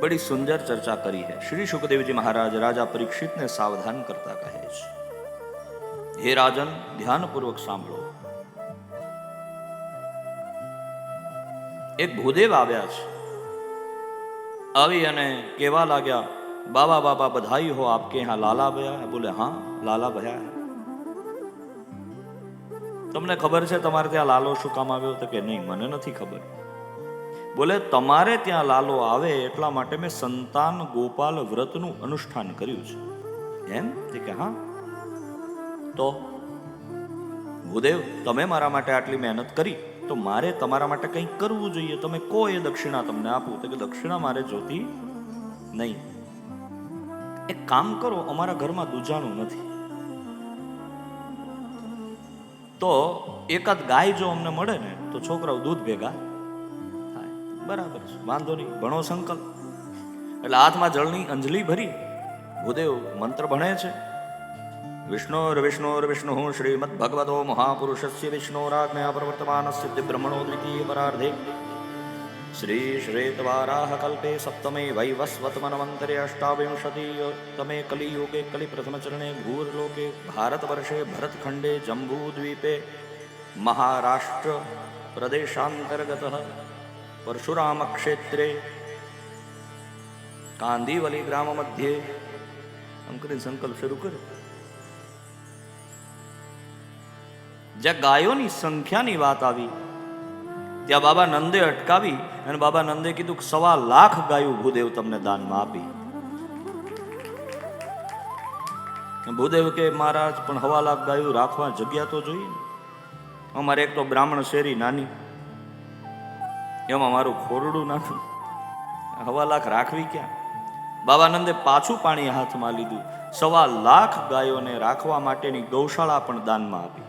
બડી સુંદર ચર્ચા કરી હે શ્રી સુખદેવજી મહારાજ રાજા પરીક્ષિતને સાવધાન કરતા કહે છે હે રાજન ધ્યાનપૂર્વક સાંભળો એક ભૂદેવ આવ્યા છે આવી અને કેવા લાગ્યા બાબા બાબા બધાઈ હો આપકે યહાં લાલા ભયા બોલે હા લાલા ભયા તમને ખબર છે તમારે ત્યાં લાલો શું કામ આવ્યો? તો કે, નહીં, મને નથી ખબર. બોલે, તમારે ત્યાં લાલો આવે એટલા માટે મેં સંતાન ગોપાલ વ્રતનું અનુષ્ઠાન કર્યું છે. એમ? તે કે હા. તો ભૂદેવ તમે મારા માટે આટલી મહેનત કરી, તો મારે તમારા માટે કંઈક કરવું જોઈએ. તમે કો એ દક્ષિણા તમને આપું. તો કે, દક્ષિણા મારે જોતી નહીં. એક કામ કરો, અમારા ઘરમાં દૂજાણું નથી. તો એકાદ ગાય જો અમને મળે ને, તો છોકરાઓ દૂધ ભેગા બરાબર છે. વાંધો નહીં. ભણો સંકલ્પ. એટલે હાથમાં જળની અંજલિ ભરી. ભૂદેવ મંત્ર ભણે છે. વિષ્ણોર વિષ્ણોર વિષ્ણુ શ્રીમદ ભગવતો મહાપુરુષસ્ય વિષ્ણોરાજ્ઞયા પ્રવર્તમાન સિદ્ધિ બ્રહ્મણો દ્વિતીય પરાર્ધે. શ્રી શ્રેતવારાહ કલ્પે સપ્તમે વૈવસ્વતમનવંતરે અષ્ટાવિંશતિ તમે કલિયુગે કલિ પ્રથમ ચરણે ભૂરલોકે ભારતવર્ષે ભરતખંડે જંબૂદ્વીપે મહારાષ્ટ્ર પ્રદેશાંતર્ગત પરશુરામ ક્ષેત્રે કાંદીવલી ગ્રામ મધ્યે આમ કરીને સંકલ્પ શરૂ કર્યો જ્યાં ગાયોની સંખ્યાની વાત આવી ત્યાં બાબા નંદે અટકાવી અને બાબા નંદે કીધું કે સવા લાખ ગાયો ભૂદેવ તમને દાનમાં આપી ભૂદેવ કે મહારાજ પણ હવા લાખ ગાયો રાખવા જગ્યા તો જોઈએ અમારે એક તો બ્રાહ્મણ શેરી નાની એમાં મારું ખોરડું નાખ્યું હવા લાખ રાખવી ક્યાં? બાબાનંદે પાછું પાણી હાથમાં લીધું. સવા લાખ ગાયોને રાખવા માટેની ગૌશાળા પણ દાનમાં આપી.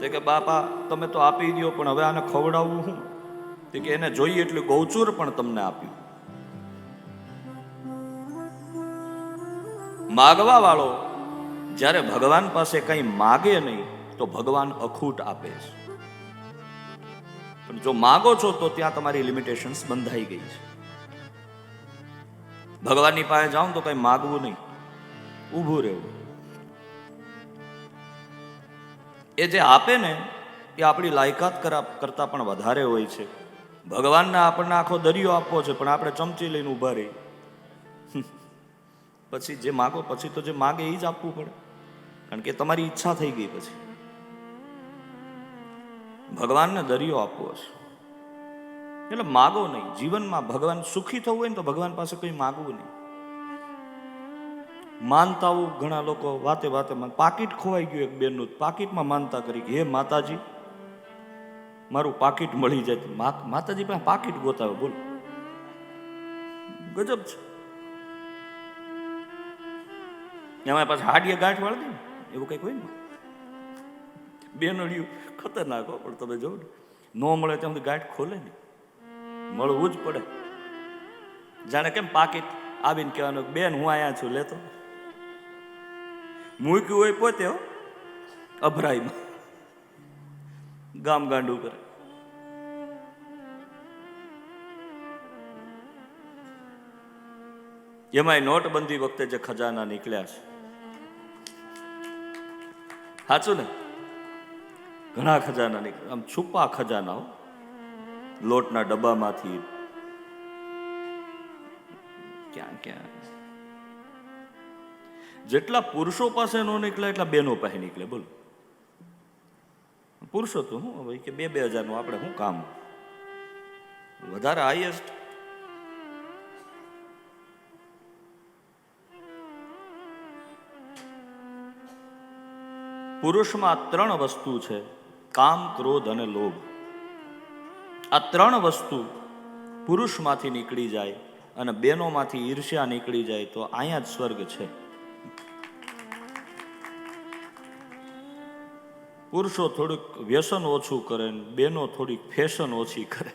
તે કે, બાપા, તમે તો આપી દો પણ હવે આને ખવડાવવું હું? તે કે, એને જોઈએ એટલું ગૌચૂર પણ તમને આપ્યું. માગવા વાળો જ્યારે ભગવાન પાસે કંઈ માગે નહીં, તો ભગવાન અખૂટ આપે છે. પણ જો માગો છો તો ત્યાં તમારી લિમિટેશન્સ બંધાઈ ગઈ છે. ભગવાનની પાસે જાઓ તો કંઈ માગવું નહીં. ઊભું રહેવું. એ જે આપે ને, એ આપણી લાયકાત કરા, કરતાં પણ વધારે હોય છે. ભગવાનને આપણને આખો દરિયો આપવો છે, પણ આપણે ચમચી લઈને ઊભા રહી પછી જે માગો, પછી તો જે માગે એ જ આપવું પડે. કારણ કે તમારી ઈચ્છા થઈ ગઈ પછી. ભગવાનને દરિયો આપવો છે એટલે માગો નહીં. જીવનમાં ભગવાન સુખી થવું હોય ને તો ભગવાન પાસે કંઈ માગવું નહીં. માનતાઓ ઘણા લોકો વાતે વાતે પાકીટ ખોવાઈ ગયું એક બેનનું. પાકીટમાં માનતા કરી હે માતાજી, મારું પાકીટ મળી જાય. માતાજી પાસે પાકીટ ગોતાવે. બોલ. ગજબ છે. એમાં પાછા હાડીએ ગાંઠ વાળી દે એવું કંઈક હોય ને? બેનડિયું ખતરનાક હો, પણ તમે જોવો ને. ન મળે ત્યાં ગાંઠ ખોલે ને મળવું જ પડે. જાણે કેમ પાકીટ આવીને કહેવાનું બેન, હું અહીંયા છું, લેતો. મૂક્યું હોય પોતે અભરાઈમાં. ગામ ગાંડું કરે. એમાંય નોટબંધી વખતે જે ખજાના નીકળ્યા છે. સાચું ને? ઘણા ખજાના આમ છુપા ખજાના લોટના ડબ્બામાંથી. ક્યાં ક્યાં? જેટલા પુરુષો પાસે નો નીકળે એટલા બેનો પાસે નીકળે, બોલો. પુરુષો તો હું ભાઈ કે બે બે હજારનું આપણે શું કામ? વધારે હાઈએસ્ટ પુરુષમાં ત્રણ વસ્તુ છે. કામ, ક્રોધ અને લોભ. આ ત્રણ વસ્તુ પુરુષમાંથી નીકળી જાય અને બેનોમાંથી ઈર્ષ્યા નીકળી જાય તો અહીંયા જ સ્વર્ગ છે. પુરુષો થોડુંક વ્યસન ઓછું કરે બેનો થોડીક ફેશન ઓછી કરે.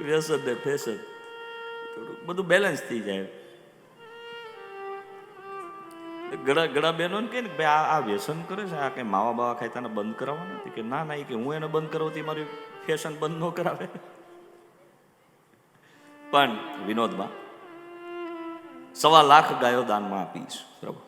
વ્યસન ને ફેશન. થોડુંક બધું બેલેન્સ થઈ જાય. ગળા ગળા બહેનો ને કહે ને ભાઈ આ વ્યસન કરે છે, આ કઈ માવા બાવા ખાય તને બંધ કરાવવા નથી કે ના ના, એ કે હું એને બંધ કરાવતી મારી ફેશન બંધ ન કરાવે. પણ વિનોદમાં સવા લાખ ગાયો દાનમાં આપીશ. પ્રભુ